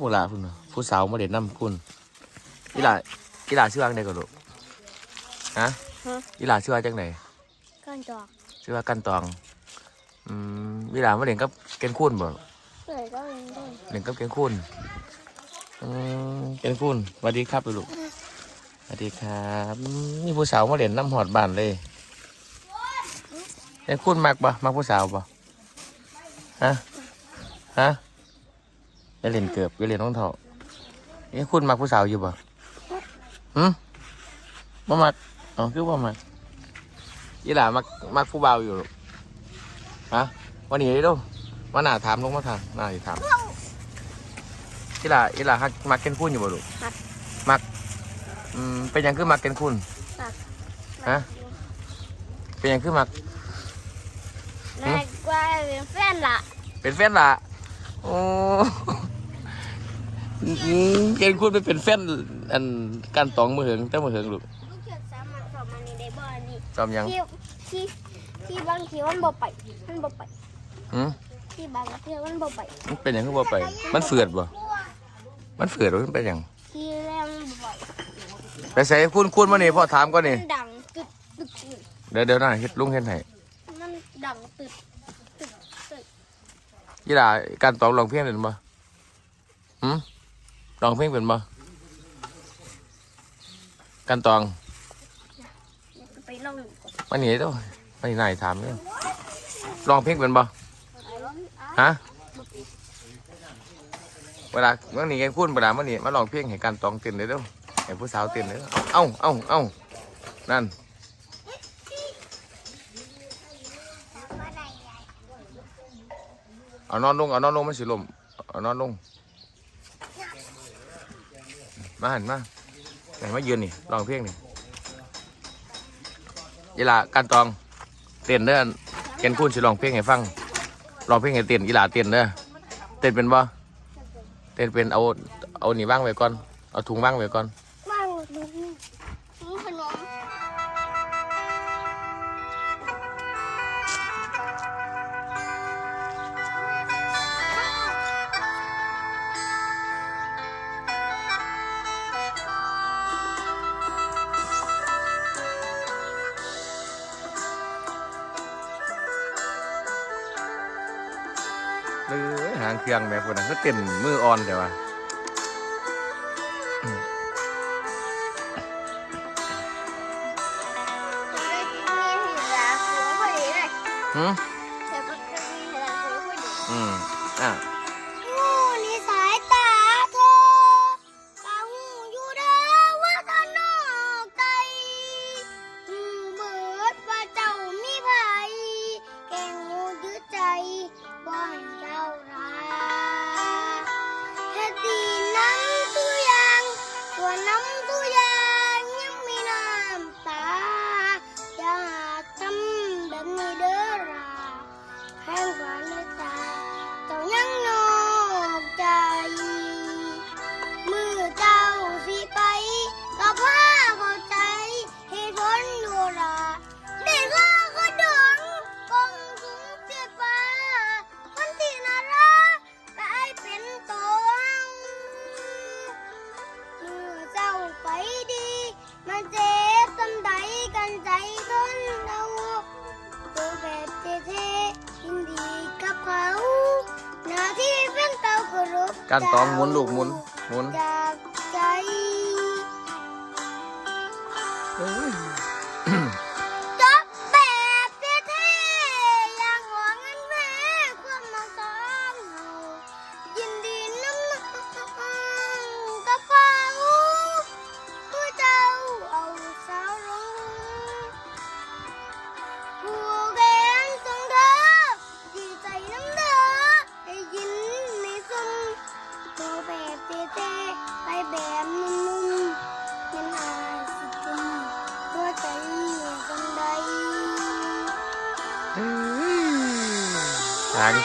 พุ่นละพุ่นน่ะผู้สาวมาเด่นน้ำพุ่นอีหล่าอีหล่าชื่อว่าจังไดก่อนลูกฮะฮะ อีหล่าชื่อว่าจังไดก้อนจอกชื่อว่ากันตองอืมอีหล่ามาเด่นกับเกนคูนบ่เกิดก็เป็นต้นเด่นกับเกนคูนอืมเกนคูนสวัสดีครับลูกสวัสดีครับอืมนี่ผู้สาวมาเด่นน้ำหอดบ้านเลยเกนคูนมักปะมักผู้สาวปะฮะ ฮะ ไปเล่นเกือบไปเล่นน้องเถาเอ้คุณมักผู้สาวอยู่ปะหืมบ่มักอ๋อคือบ่มักยี่หล่ามักมักผู้เบาวอยู่ลูกฮะวันนี้ดูวันหน้าถามลงมาถามหน้าสิถามยี่หล่ายี่หล่าฮักมักเกนคุณอยู่บ่ลูกมักอืมเป็นหยังคือมักเกนคุณฮะเป็นหยังคือมัก นายกว่าเป็นแฟนละเป็นแฟนละโอ้ อืมเกนคุณไปเป็นแฟนอันการตองมือเหิงแต่มือเหิงลูกลูกเขียนสามันสอบมันนี่ได้บ่นี่จอมยังที่ที่ที่บางทีมันบ่ไปมันบ่ไปหืมที่บางทีมันบ่ไปมันเป็นอย่างที่บ่ไป มันเฟือดบ่มันเฟือดหรือมันเป็นอย่างที่แรกมันบ่ไปไปใส่คุณคุณมานี่พ่อถามก่อนนี่มันดังตึกตึกตึกเดี๋ยวเดี๋ยวนะเฮ็ดลุงเฮ็ดให้มันดังตึกตึกตึกยี่หล่าการตองร้องเพลงเป็นบ่หืม ร้องเพลงเป็นบ่การตองไปลองดูก่อนมานี่เด้อมานี่นายถามเนี่ยร้องเพลงเป็นบ่ฮะเวลาเมื่อนี้แกคุณเวลาเมื่อนี้มาร้องเพลงให้การตองเต้นเลยเด้อให้ผู้สาวเต้นเลยเด้อเอ้าเอ้าเอ้านั่นเอานอนลงเอานอนลงมันสิลมเอานอนลง มาหันมาไหนมายืนนี่ลองเพลงนี่ยีลาการตองเต้นเด้อเกนคูนสิลองเพลงให้ฟังลองเพลงให้เต้นยีลาเต้นเด้อเต้นเป็นบ่เต้นเป็นเอาเอานี่ว่างไว้ก่อนเอาถุงว่างไว้ก่อน เออหางเครื่องแบบคนนั้นก็เต้นมืออ่อนแต่ว่าจะได้มีเหลือหัวพอดีเลยหืม ระรุบการตองหมุนลูกหมุนหมุนจากใจเอ้ยจ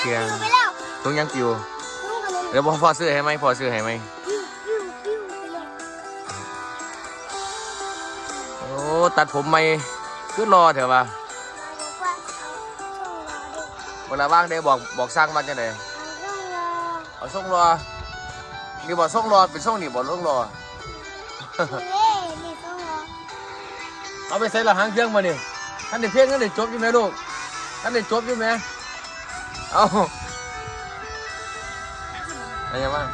เครื่องไปแล้วถุงยังปิวลุงขนมเดี๋ยวพ่อซื้อให้ไหมพ่อซื้อให้ไหมปิ้วปิ้วปิ้วไปเลยโอ้ตัดผมใหม่คือรอเถอะวะบอกว่าเอาช่องรอดิเวลาว่างได้บอกบอกสร้างมาจังไดเอาช่องรอเอาส่งรอมีนี่บ่ส่งรอเป็นส่งนี่บ่ลงรอเล่นี่ต้องรอเอาไปใส่ละหางเครื่องมานี่ท่านได้เพียงท่านได้จบอยู่ไหมลูกท่านได้จบอยู่ไหม เอาอะไรบ้าง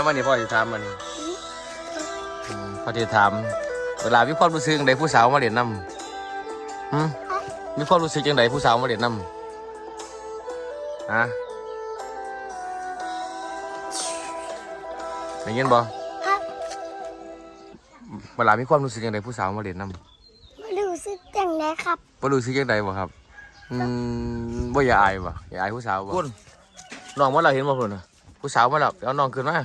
ยยังวันนี้พ่อจะถามมันนี่อืมพ่อจะถาม เวลามีความรู้สึกจังไดผู้สาวมาเล่นน้ำหืมมีความรู้สึกจังไดผู้สาวมาเล่นน้ำฮะได้ยินบ่ครับเวลามีความรู้สึกจังไดผู้สาวมาเล่นน้ำมารู้สึกจังไดครับบ่รู้สึกจังไดบ่ครับ อืมบ่อย่าอายบ่อย่าอายผู้สาวบ่คุณน้องมาแล้วเห็นบ่พุ่นน่ะผู้สาวมาแล้วไปเอาน้องขึ้นมา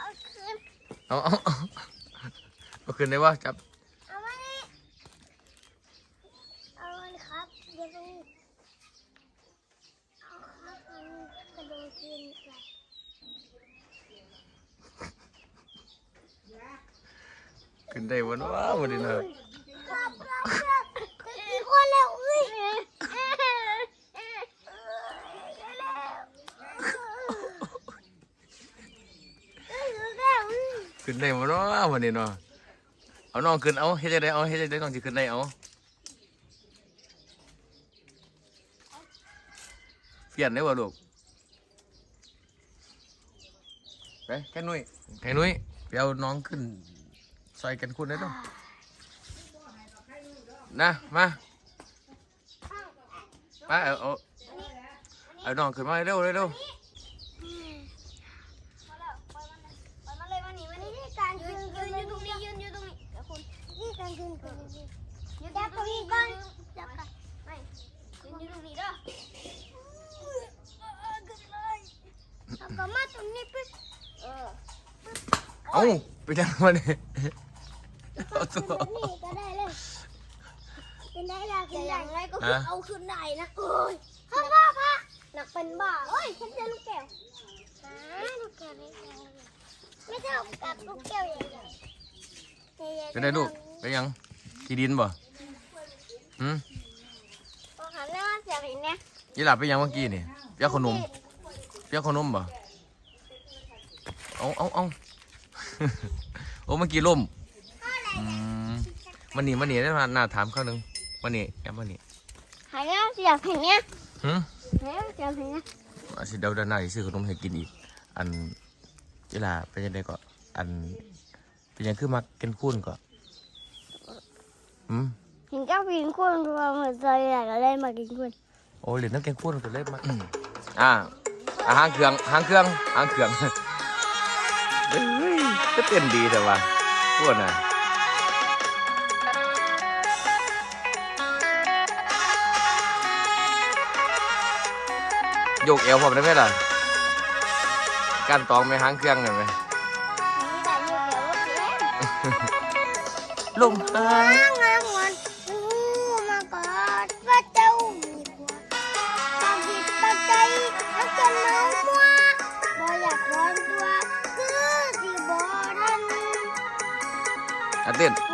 เอาคืน เอาเอาเอาขึ้นได้บ่จับเอามานี่เอาเลยครับเดี๋ยวดูเอาครับเอากระโดดขึ้นไปขึ้นได้บ่เนาะบ่ได้นะ ครับครับครับมีคนแล้วอุ้ยแล้วอุ้ย ขึ้นได้บ่เนาะบ่ได้เนาะเอาน้องขึ้นเอาเฮ็ดจังไดเอาเฮ็ดจังไดน้องสิขึ้นได้เอาเปลี่ยนได้บ่ลูกไปแค่นุ้ยแค่นุ้ยไปเอาน้องขึ้นซอยกันคุณได้ต้องนะมามาเอาเอาเอาน้องขึ้นมาเร็วเร็วเร็ว มาเลยมาหนีมานี่ที่การยืนยืนอยู่ตรงนี้ยืนอยู่ตรงนี้เดี๋ยวคุณนี่การยืนคุณยืนยืนตรงนี้ก่อนจับกันไม่ยืนอยู่ตรงนี้เด้อเอากลับมาตรงนี้ปึ๊บเออ เอ้าไปจังมาเนี่ยเอาตัว นี่ก็ได้เลยเป็นได้ละขึ้นได้ไรก็คือเอาขึ้นได้นะโอ้ยพ่อพ่อพ่อหนักเป็นบ้าโอ้ยฉันจะลูกแก้วหาลูกแก้วไม่ใช่ไม่เท่ากับลูกแก้วใหญ่ๆเป็นไงลูกเป็นยังขี้ดินบ่หืมพอหันหน้าเสียงเห็นเนี่ยยี่หลับไปยังเมื่อกี้นี่เปียกขนมเปียกขนมบ่เอาเอาเอา โอ้เมื่อกี้ล่มอืมมันนี่มันนี่ได้มาหน้าถามข้าวหนึงมันนี่แอบมันนี่หันหน้าเสียงเห็นเนี่ยหืมหันหน้าเสียงเห็นเนี่ยอาสิเดาด้านหน้าสิซื้อขนมให้กินอีก อันยี่หลาเป็นยังไงก็อันเป็นยังคือมักกินคุ้นก็หืมเห็นเจ้าพิงคุณรวมเหมือนใจอยากจะเล่นมากินคุณโอ้เหรียญน้ำแกงข้นก็เล่นมาอ่าอ่าหางเครื่องหางเครื่องหางเครื่องเฮ้ย ก็เต้นดีแต่ว่าพวกน่ะโยกเอวผมได้ไหมล่ะการตองไหมหางเครื่องเห็นไหมนี่แต่อยู่เดี๋ยวว่าเล่นลงหาง দেন